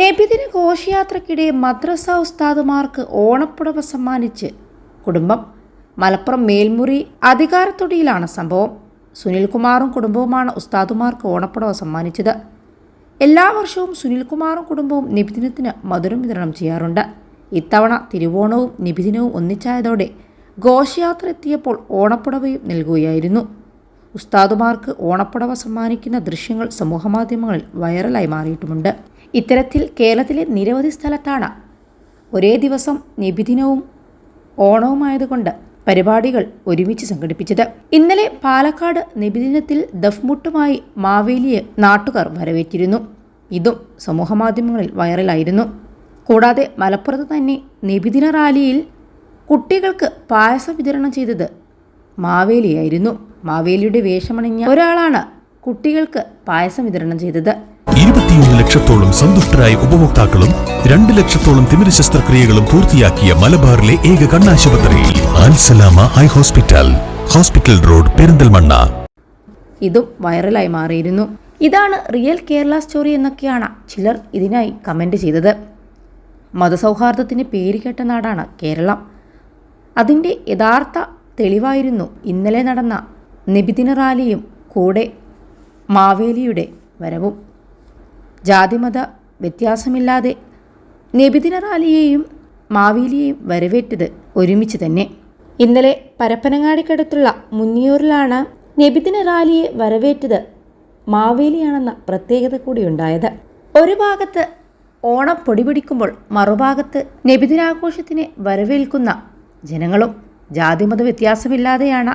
നബിദിന ഘോഷയാത്രയ്ക്കിടെ മദ്രസ ഉസ്താദുമാർക്ക് ഓണപ്പുടവ സമ്മാനിച്ച് കുടുംബം. മലപ്പുറം മേൽമുറി അധികാരത്തൊടിയിലാണ് സംഭവം. സുനിൽകുമാറും കുടുംബവുമാണ് ഉസ്താദുമാർക്ക് ഓണപ്പുടവ സമ്മാനിച്ചത്. എല്ലാ വർഷവും സുനിൽകുമാറും കുടുംബവും നിബിദിനത്തിന് മധുരം വിതരണം ചെയ്യാറുണ്ട്. ഇത്തവണ തിരുവോണവും നിബിദിനവും ഒന്നിച്ചായതോടെ ഘോഷയാത്ര എത്തിയപ്പോൾ ഓണപ്പുടവയും നൽകുകയായിരുന്നു. ഉസ്താദുമാർക്ക് ഓണപ്പടവ സമ്മാനിക്കുന്ന ദൃശ്യങ്ങൾ സമൂഹമാധ്യമങ്ങളിൽ വൈറലായി മാറിയിട്ടുമുണ്ട്. ഇത്തരത്തിൽ കേരളത്തിലെ നിരവധി സ്ഥലത്താണ് ഒരേ ദിവസം നിബിദിനവും ഓണവുമായതുകൊണ്ട് പരിപാടികൾ ഒരുമിച്ച് സംഘടിപ്പിച്ചത്. ഇന്നലെ പാലക്കാട് നിബിദിനത്തിൽ ദഫ്മുട്ടുമായി മാവേലിയെ നാട്ടുകാർ വരവേറ്റിരുന്നു. ഇതും സമൂഹമാധ്യമങ്ങളിൽ വൈറലായിരുന്നു. കൂടാതെ മലപ്പുറത്ത് തന്നെ നിബിദിന റാലിയിൽ കുട്ടികൾക്ക് പായസം വിതരണം ചെയ്തത് മാവേലിയായിരുന്നു. മാവേലിയുടെ വേഷമണിഞ്ഞ ഒരാളാണ് കുട്ടികൾക്ക് പായസം വിതരണം ചെയ്തത്. ഇരുപത്തിയൊന്ന് ലക്ഷത്തോളം സന്തുഷ്ടരായ ഉപഭോക്താക്കളും രണ്ട് ലക്ഷത്തോളം തിമിര ശസ്ത്രക്രിയകളും പൂർത്തിയാക്കിയ മലബാറിലെ ഏക കണ്ണാശുപത്രിയിൽ Alsalama eye hospital hospital road Perinthalmanna. ഇതും വൈറലായി മാറിയിരുന്നു. ഇതാണ് റിയൽ കേരള സ്റ്റോറി എന്നൊക്കെയാണ് ചിലർ ഇതിനായി കമന്റ് ചെയ്തത്. മതസൗഹാർദ്ദത്തിന് പേര് കേട്ട നാടാണ് കേരളം. അതിന്റെ യഥാർത്ഥ തെളിവായിരുന്നു ഇന്നലെ നടന്ന നിബിദിന റാലിയും കൂടെ മാവേലിയുടെ വരവും. ജാതിമത വ്യത്യാസമില്ലാതെ നിബിദിന റാലിയെയും മാവേലിയെയും വരവേറ്റത് ഒരുമിച്ച് തന്നെ. ഇന്നലെ പരപ്പനങ്ങാടിക്കടുത്തുള്ള മുന്നിയൂരിലാണ് നബിദിന റാലിയെ വരവേറ്റത് മാവേലിയാണെന്ന പ്രത്യേകത കൂടിയുണ്ടായത് ഒരു ഭാഗത്ത് ഓണം പൊടിപിടിക്കുമ്പോൾ മറുഭാഗത്ത് നബിദിനാഘോഷത്തിനെ വരവേൽക്കുന്ന ജനങ്ങളും ജാതിമത വ്യത്യാസമില്ലാതെയാണ്